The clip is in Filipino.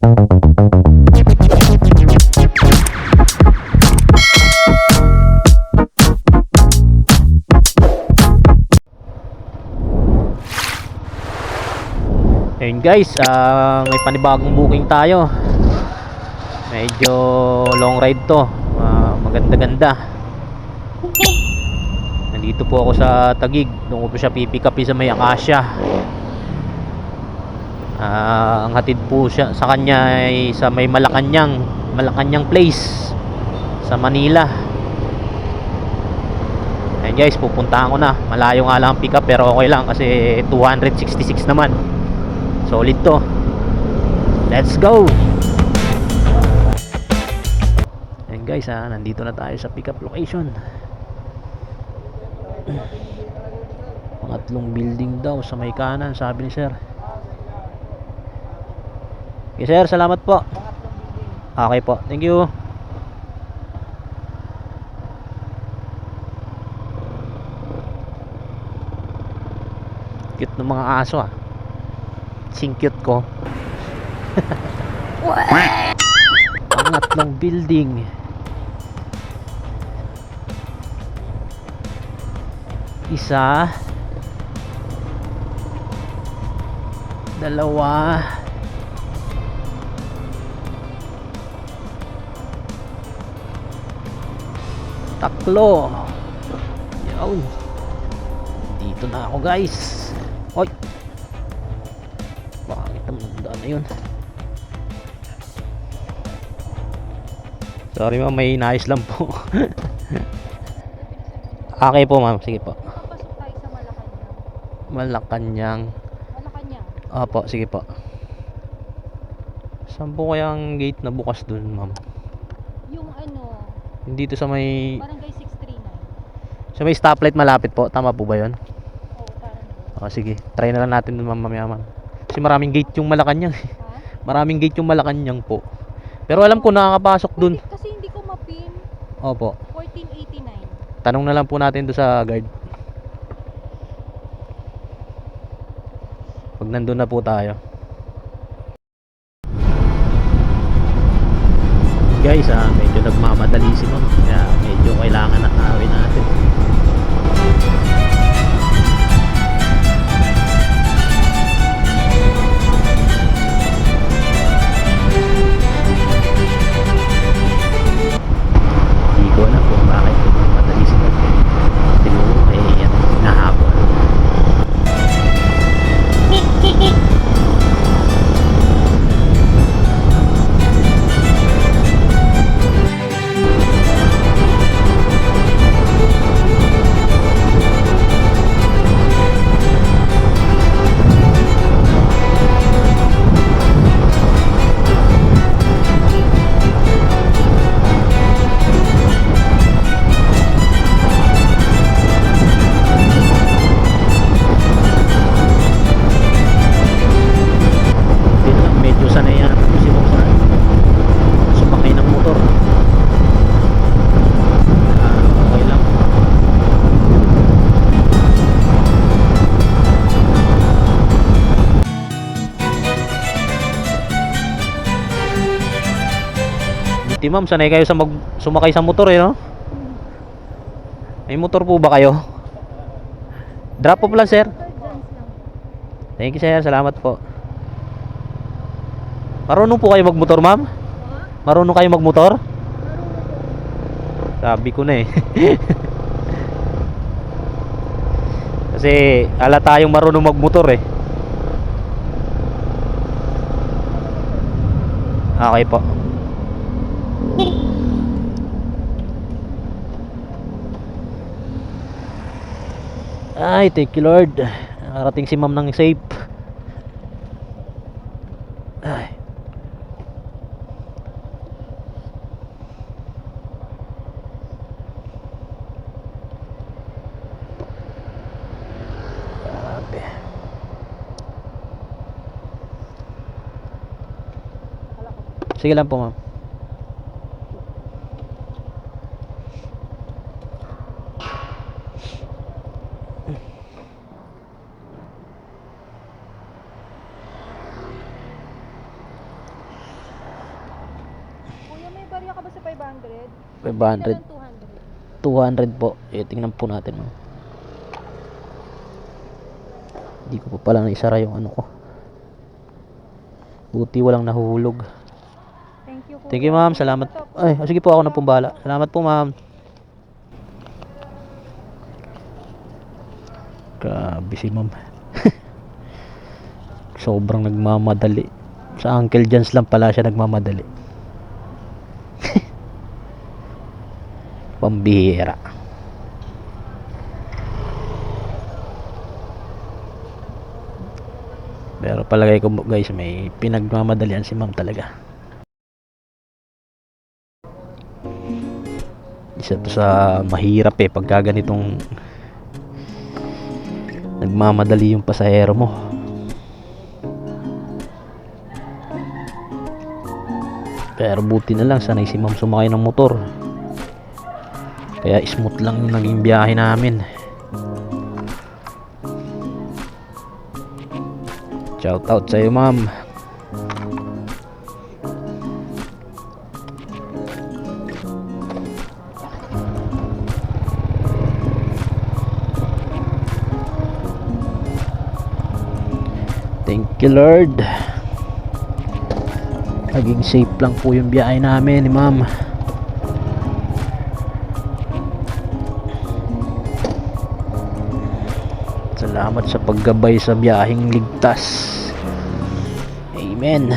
Ayun guys, ah, may panibagong booking tayo. Medyo long ride to. Ah, maganda-ganda. Nandito po ako sa Tagig. Doon ko po siya pipick sa may Acacia. Ah, ang hatid po siya sa kanya ay sa may Malacanang, Malacanang Place sa Manila. Ayun guys, pupuntahan ko na. Malayo nga lang ang pick up pero okay lang kasi 266 naman. Solid to. Let's go! Ayan guys ha, nandito na tayo sa pickup location. Pangatlong building daw sa may kanan, sabi ni sir. Okay sir, salamat po. Okay po, thank you. Cute ng mga aso ah. Sing cute ko. Pangatlong building. Isa. Dalawa. Taklo. Yawn. Dito na ako guys. Oy. Bakit ang daan na yun? Sorry ma'am, may nais lang po. okay po ma'am, sige po. Malacanang. Malakanyang. Malacanang. Opo, sige po. Saan po kaya ang gate na bukas dun ma'am? Yung ano, Dito sa may barangay 639. sa may stoplight malapit po. Tama po ba yun? Oo, parang O sige, try na lang natin dun mamaya ma'am. Kasi maraming gate yung Malacanang. Ha? maraming gate yung Malacanang po. Pero alam ko nakakapasok dun. Kasi hindi ko mapin. Opo. 1489. Tanong na lang po natin do sa guard. Pag nandun na po tayo. Guys, ah, medyo nagmamadali si ma'am. Kaya medyo kailangan na awin natin. Buti ma'am, sanay kayo sa mag sumakay sa motor eh, no? May motor po ba kayo? Drop off lang, sir. Thank you, sir. Salamat po. Marunong po kayo magmotor, ma'am? Marunong kayo magmotor? Sabi ko na eh. Kasi ala tayong marunong magmotor eh. Okay po. Ay, thank you Lord. Nakarating si ma'am ng safe. Ay. Grabe. Sige lang po, ma'am. 500. 500. 200. 200 po. Eh, tingnan po natin. ma'am. Hindi ko pa pala naisara yung ano ko. Buti walang nahuhulog. Thank you. Thank you, ma'am. Salamat. Ay, oh, sige po ako na pong bahala. Salamat po, ma'am. Grabe si ma'am. Sobrang nagmamadali. Sa Uncle John's lang pala siya nagmamadali. Pambihira. Pero palagay ko guys, may pinagmamadalian si ma'am talaga. Isa to sa mahirap eh pagka ganitong nagmamadali yung pasahero mo. Pero buti na lang sanay si ma'am sumakay ng motor. Kaya smooth lang yung naging biyahe namin. Shout out sa iyo ma'am. Thank you Lord. Naging safe lang po yung biyahe namin ni ma'am. Salamat sa paggabay sa biyaheng ligtas. Amen.